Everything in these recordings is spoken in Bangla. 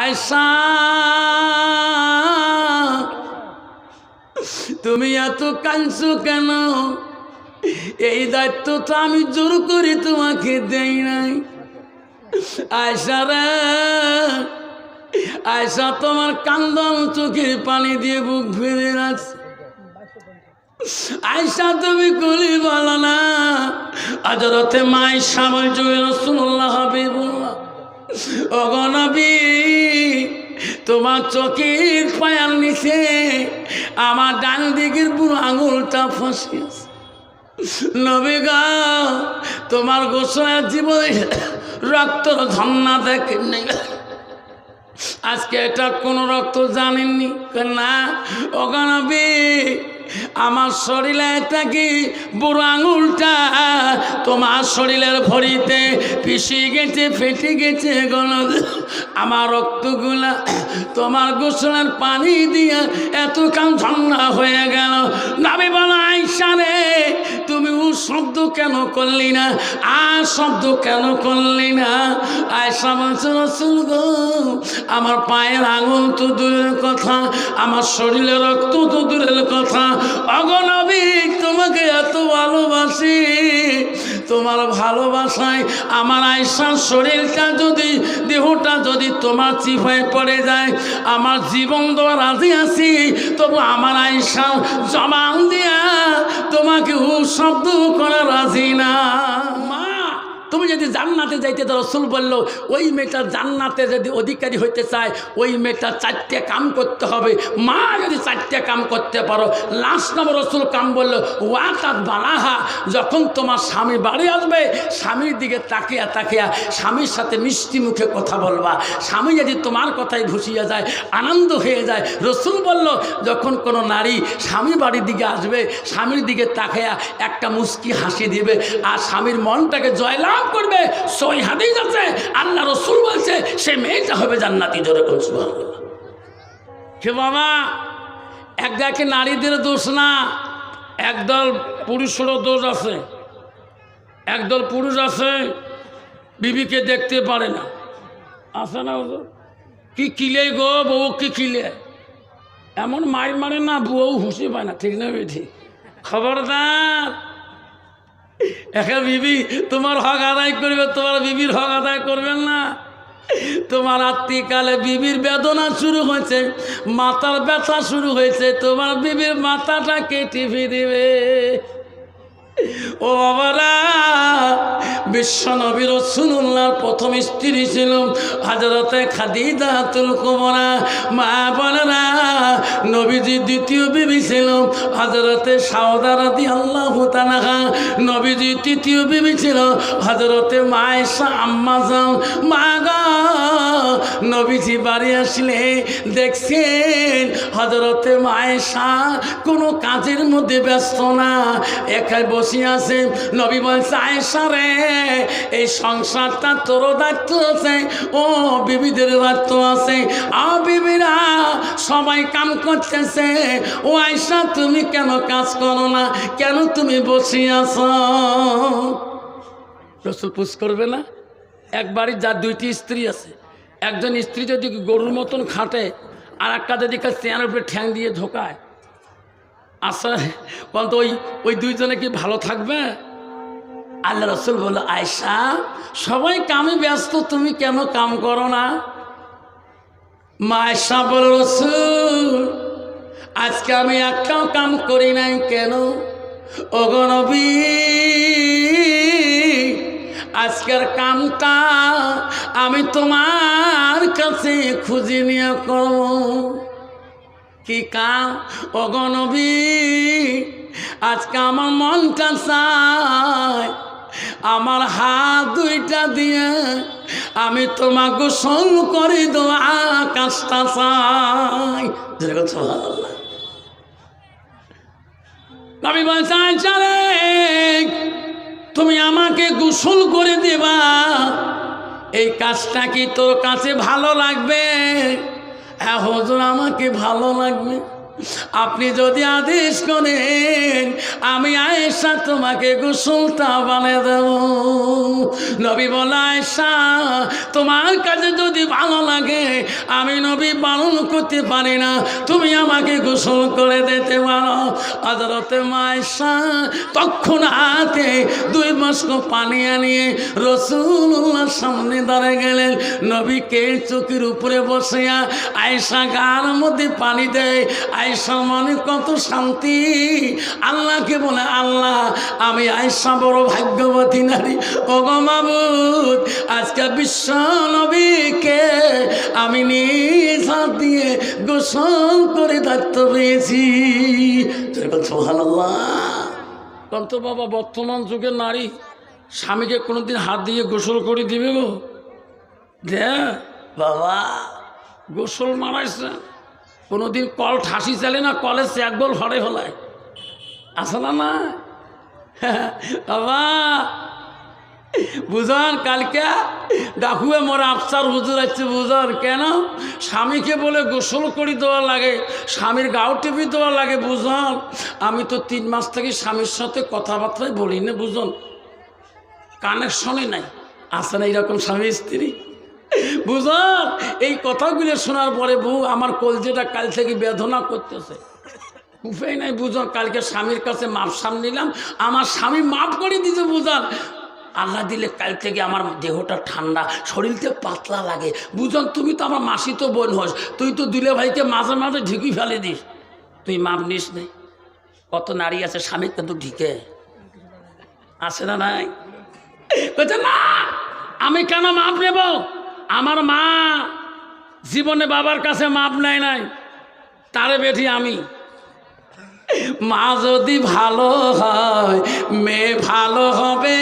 আয়সা, তুমি এত কাঁদছো কেন? এই দায়িত্ব তো আমি জোর করে তোমাকে দেই নাই। আয়সা রে, আয়সা, তোমার কান্দন চোখের পানি দিয়ে বুক ফিরে রাখছে। আয়সা, তুমি গুলি বলো না। আজরতে মাই সামল যুগে রসুল্লাহ হাবিবুল্লাহ। অগনবী তোমার চোখের পায়ার নিচে আমার ডান দিকের বুড়ো আঙুলটা ফসিয়েছে নবী গা, তোমার গোসলের জীবনে রক্তর ঝর্ণা দেখেন নাই আজকে এটা কোনো রক্ত জানেননি। না? ওখানে আমার শরীরে এটা কি বুড়ো আঙুলটা তোমার শরীরের ভরিতে পিছিয়ে গেছে, ফেটে গেছে গণ আমার রক্তগুলা তোমার গোসলের পানি দিয়ে এত কাম ঝর্ণা হয়ে গেল। নাবি বলো আইসা রে, তুমি ও শব্দ কেন করলি না? আর শব্দ কেন করলি না? আয়সা বলছে, রসুল গো, আমার পায়ের আঙুল তো দূরের কথা, আমার শরীরে রক্ত তো দূরের কথা অগনবী তোমাকে এত ভালোবাসি। তোমার ভালোবাসায় আমার আয়সার শরীরটা যদি, দেহটা যদি তোমার চিফায় পড়ে যায়, আমার জীবন দেওয়া রাজি আছি। তবু আমার আয়সা জমান দিয়া তোমাকে শব্দ করা রাজি না। তুমি যদি জান্নাতে যাইতে তো রসুল বলল, ওই মেয়েটা জান্নাতে যদি অধিকারী হইতে চায়, ওই মেয়েটা চারটে কাম করতে হবে। মা যদি চারটে কাম করতে পারো লাস্ট নম্বর রসুল কাম বলল ওয়া তার বালাহা, যখন তোমার স্বামী বাড়ি আসবে, স্বামীর দিকে তাকিয়া তাকিয়া স্বামীর সাথে মিষ্টি মুখে কথা বলবা। স্বামী যদি তোমার কথাই ভুসিয়ে যায়, আনন্দ হয়ে যায়, রসুল বলল, যখন কোনো নারী স্বামী বাড়ির দিকে আসবে, স্বামীর দিকে তাকায়া একটা মুস্কি হাসি দিবে, আর স্বামীর মনটাকে জয়লাভ করবে, সই হাদিস আছে। আল্লাহ রসুল বলছে, সে মেয়েটা হবে জান্নাতি, জোরে কোন বাবা? একদাকে নারীদের দোষ না, একদল পুরুষেরও দোষ আছে। একদল পুরুষ আছে, বিবিকে দেখতে পারে না। আছে না? কি কিলে গো, বউ কি কিলে? এমন মার মারে না, বউ হুসি পায় না, ঠিক না ঠিক খবরদার। একা বিবি, তোমার হক আদায় করবে, তোমার বিবির হক আদায় করবেন না। তোমার আত্মিকালে বিবির বেদনা শুরু হয়েছে মাথার ব্যথা শুরু হয়েছে, তোমার বিবির মাথাটা কেটে দিবে। ও বাবারা, বিশ্ব নবীর রসুল্লাহর প্রথম স্ত্রী ছিল হাজরতে খাদিদাতুল কুমরা মা বলেরা নবীজি দ্বিতীয় বিবি ছিল হাজরতে সাউদারাদি আল্লাহ তানাহা নবীজি তৃতীয় বিবি ছিল হাজরতে মায়েশা আম্মাজান। মা গা নবীজি বাড়ি আসলে দেখছেন হজরতে মায়েশা কোনো কাজের মধ্যে ব্যস্ত না, একাই বসে আছে নবী বলছে, আয়েশা রে, এই সংসারটা তোরও দায়িত্ব আছে, ও বিবিদের দায়িত্ব আছে। আ বিবিরা সবাই কাম করতেছে। ও আয়েশা, তুমি কেন কাজ করো না? কেন তুমি বসে আছো? রসুল পুষ করবে না? একবারই যার দুইটি স্ত্রী আছে একজন স্ত্রী যদি গরুর মতন খাটে আর একটা যদি চেয়ারের উপরে ঠ্যাং দিয়ে ঢোকায় আচ্ছা বলতো ওই ওই দুইজনে কি ভালো থাকবে? আল্লাহ রসুল বলল আয়সা সবাই কামে ব্যস্ত, তুমি কেন কাম করো না? মা আয়সা বল রসুল, আজকে আমি একটাও কাম করি নাই কেন? অগনবী আজকের কামটা আমি তোমার কাছে খুঁজে নিয়ে করব কি কাম? অগনবী আজকে আমার মনটা চায়, আমার হাত দুইটা দিয়ে আমি তোমাকে গোসল করে দেওয়া কাজটা চাই। আমি। নবী তুমি আমাকে গোসল করে দেবা এই কাজটা কি তোর কাছে ভালো লাগবে? হ্যাঁ হজুর, আমাকে ভালো লাগবে। আপনি যদি আদেশ করেন, আমি আয়েশা তোমাকে গোসলটা বানিয়ে দেব। নবী বলে, আয়েশা, তোমার কাছে যদি ভালো লাগে, আমি পালন করতে পারি না। তুমি আমাকে গোসল করে দিতে পারো। আদালতে মায়েশা তখন হাতে দুই মাস্ক পানি আনিয়ে রসুল্লাহ সামনে দাঁড়িয়ে গেলেন। নবীকে চোখের উপরে বসিয়া আয়েশা গার মধ্যে পানি দেয়। আয়েশা মনে কত শান্তি। আল্লাহকে বলে, আল্লাহ, আমি আয়েশা বড় ভাগ্যবতী নারী। ওগো মাবুদ, আজকে বিশ্ব নবীকে আমি নিজ হাত দিয়ে গোসল করে দায়িত্ব পেয়েছি। তো বাবা বর্তমান যুগের নারী, স্বামীকে কোনোদিন হাত দিয়ে গোসল করে দিবে গো। দে বাবা, গোসল মারাইছে। কোনোদিন কল ঠাসি চালে না কলে এক বল ফড়ে ফেলায়। আসে না না বাবা বুঝান, কালকে ডাকুয়ে মোর আফসার হুজুর আছে, বুঝান। কেন? স্বামীকে বলে গোসল করি দেওয়া লাগে, স্বামীর গাও টিপি দেওয়া লাগে, বুঝান। আমি তো তিন মাস থেকে স্বামীর সাথে কথাবার্তাই বলি না, বুঝুন। কানেকশনই নাই, আছে না এইরকম স্বামী স্ত্রী? বুঝান, এই কথাগুলো শোনার পরে বউ আমার কলজেটা কাল থেকে বেদনা করতেছে। উপায় নাই, বুঝান, কালকে স্বামীর কাছে মাপ সাম নিলাম, আমার স্বামী মাপ করে দিতে বুঝান। আল্লাহ দিলে কাল থেকে আমার দেহটা ঠান্ডা, শরীরতে পাতলা লাগে। বুঝন, তুমি তো আমার মাসি তো বোন হস, তুই তো দুলে ভাইকে মাঝে মাঝে ঢিকি ফেলে দিস। তুই মাপ নিস নেই কত নারী আছে, স্বামী কিন্তু ঢিকে। আছে না নাই? বলছে না আমি কেন মাপ নেব? আমার মা জীবনে বাবার কাছে মাপ নেয় নাই। তারে বেঠি আমি। মা যদি ভালো হয়, মেয়ে ভালো হবে।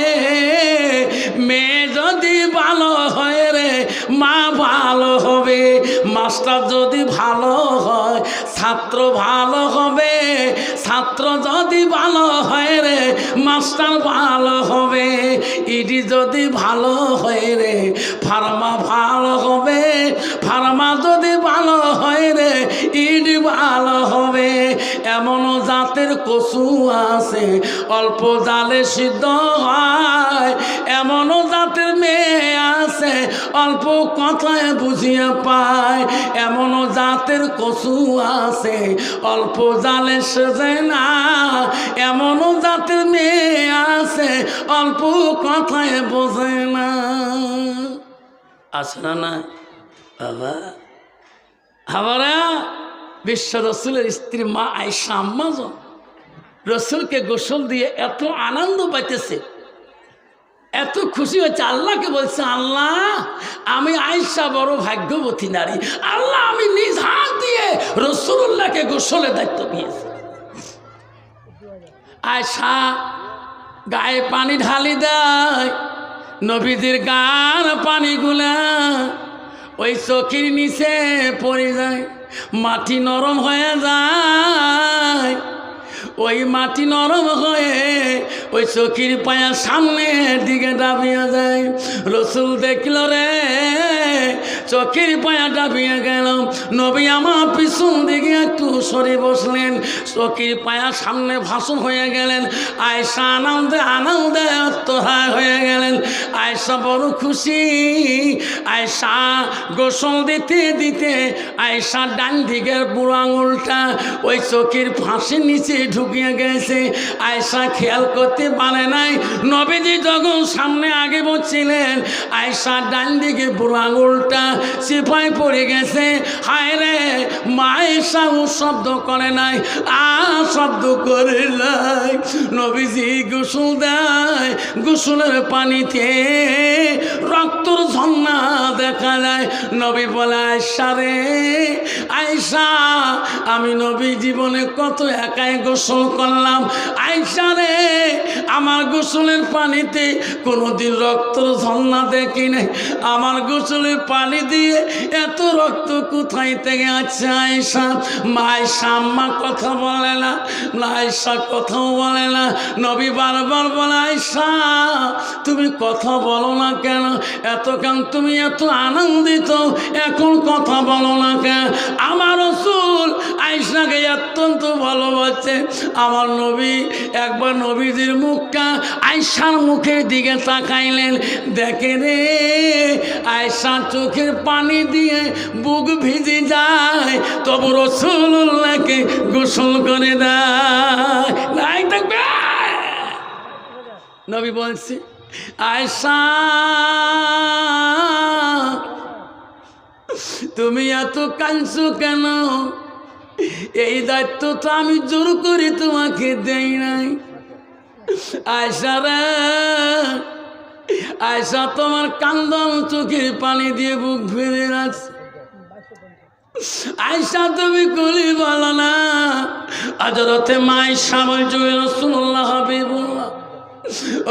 মাস্টার যদি ভালো হয়, ছাত্র ভালো হবে, ছাত্র যদি ভালো হয় রে, মাস্টার ভালো হবে, ইডি যদি ভালো হয় রে, ফার্মা ভালো হবে, ফার্মা যদি ভালো হয় রে এমনও জাতের কচু আছে, অল্প জালে সিদ্ধ হয়। এমনও জাতের মেয়ে আছে, অল্প কথায় বুঝিয়ে পায়। এমনও জাতের কচু আছে, অল্প জালে সেজে না। এমনও জাতের মেয়ে আছে, অল্প কথায় বোঝে না। আছে না বাবা, আবারা? বিশ্ব রসুলের স্ত্রী মা আয়সা আম্মাজন রসুলকে গোসল দিয়ে এত আনন্দ পাইতেছে, এত খুশি হয়েছে। আল্লাহকে বলছে, আল্লাহ, আমি আয়সা বড় ভাগ্যবতী নারী। আল্লাহ, আমি নিজ হাত দিয়ে রসুল্লাহকে গোসলের দায়িত্ব নিয়েছি আয়সা গায়ে পানি ঢালি দেয়, নবীদের গান পানিগুলা ওই চকির নিচে পড়ে যায়। মাটি নরম হয়ে যায়। ওই মাটি নরম হয়ে ওই চকির পায়া সামনের দিকে দাবিয়ে যায়। রসুল দেখল রে চকির পায়া ডাবিয়ে গেল নবী আমার পিছন দিকে একটু সরে বসলেন। চকির পায়া সামনে ভাষণ হয়ে গেলেন। আয়সা আনন্দে আনন্দে আত্মহায় হয়ে গেলেন। আয়সা বড় খুশি। আয়সা গোসল দিতে দিতে আয়সা ডান দিকের বুড়ো আঙুলটা ওই চকির ফাঁসির নিচে ঢুকিয়ে গেছে। আয়সা খেয়াল করতে পারে নাই। নবীজি যখন সামনে আগে বসছিলেন আয়সা ডান দিকে বুড়ো আঙুলটা সিপাই পড়ে গেছে। হায় রে মায়েশা ও শব্দ করে নাই আ শব্দ করে নাই। নবীজি গোসল দেয়, গোসলের পানিতে রক্তর ঝর্ণা দেখা যায়। নবী বলে, আয়সা রে, আয়সা, আমি নবী জীবনে কত একাই গোসল করলাম। আয়সা রে, আমার গোসলের পানিতে কোনোদিন রক্তর ঝর্ণা দেখি নাই আমার গোসলের পানি দিয়ে এত রক্ত কোথায় থেকে আছে আয়সা মায়সা আম্মা কথা বলে না আয়সা কথাও বলে না। নবী বারবার বলে আয়সা তুমি কথা বলো না কেন? এত কেন তুমি এত আনন্দিত, এখন কথা বলো না কেন? আমার রসুল আয়সাকে অত্যন্ত ভালোবাসে। আমার নবী একবার নবীজির মুখটা আয়সার মুখের দিকে তাকাইলেন। দেখে রে আয়সা চোখের পানি দিয়ে বুক ভিজে যায়, তবু রসুল্লাহকে গোসল করে দেয়। থাকবে? নবী বলছে আয়সা তুমি এত কাঁদছো কেন? এই দায়িত্ব তো আমি জোর করে তোমাকে দেই নাই। আয়সা রে আয়সা তোমার কান্দন চোখের পানি দিয়ে বুক ভেঙে আছে আয়সা, তুমি কলি বলো না। আজরতে মাই সামল জুয়ে রসুল্লাহ হাবিবুল্লাহ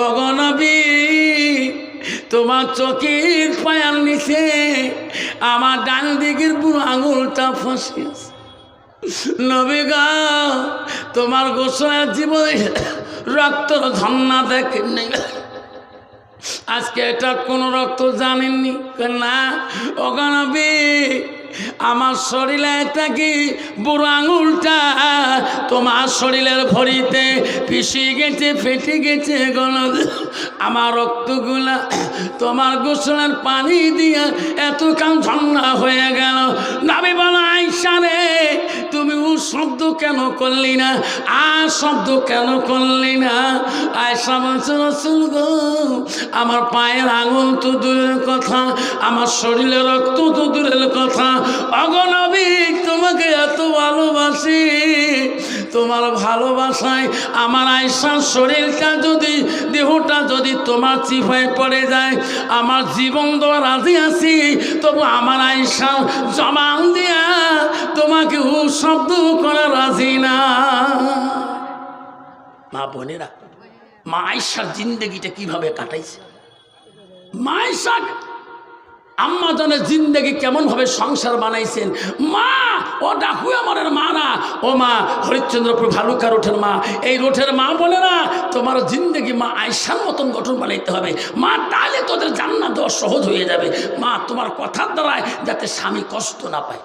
অগনবী তোমার চোখের পায়ার নিচে আমার ডান দিকের বুড়ো আঙুলটা ফসিয়েছে নবী গা, তোমার গোসলের জীবনে রক্তর ঝর্ণা দেখেন নাই আজকে এটা কোনো রক্ত জানেননি। না? ওখানে আমার শরীরে এটা কি বুড়ো আঙুলটা? তোমার শরীরের ভরিতে পিছিয়ে গেছে, ফেটে গেছে গণ আমার রক্তগুলা তোমার গোসলের পানি দিয়ে এত কাম ঝর্ণা হয়ে গেল। নাবি বলো আইসা রে তুমি ও শব্দ কেন করলি না? আ শব্দ কেন করলি না? আয়সা বলছে, রসুল গো, আমার পায়ের আঙুল তো দূরের কথা, আমার শরীরে রক্ত তো দূরের কথা। অগণবিক তোমাকে এত ভালোবাসি। তোমার ভালোবাসায় আমার আয়সার শরীরটা যদি, দেহটা যদি তোমার চিপায় পড়ে যায়, আমার জীবন দেওয়া রাজি আছি, তবু আমার আয়সা জবান দিয়া তোমাকে ও শব্দ করা রাজি না। মা বোনেরা, মা আয়সার জিন্দগিটা কীভাবে কাটাইছে? মা আয়সার আম্মা জনের জিন্দগি কেমনভাবে সংসার বানাইছেন? মা, ও ডাকু আমার মা না ও মা, হরিশ্চন্দ্রপুর ভালুকা রোঠের মা। এই রোঠের মা বলে না তোমার জিন্দগি মা আয়সার মতন গঠন বানাইতে হবে। মা তাহলে তোদের জান্নাত দেওয়া সহজ হয়ে যাবে। মা, তোমার কথার দ্বারায় যাতে স্বামী কষ্ট না পায়।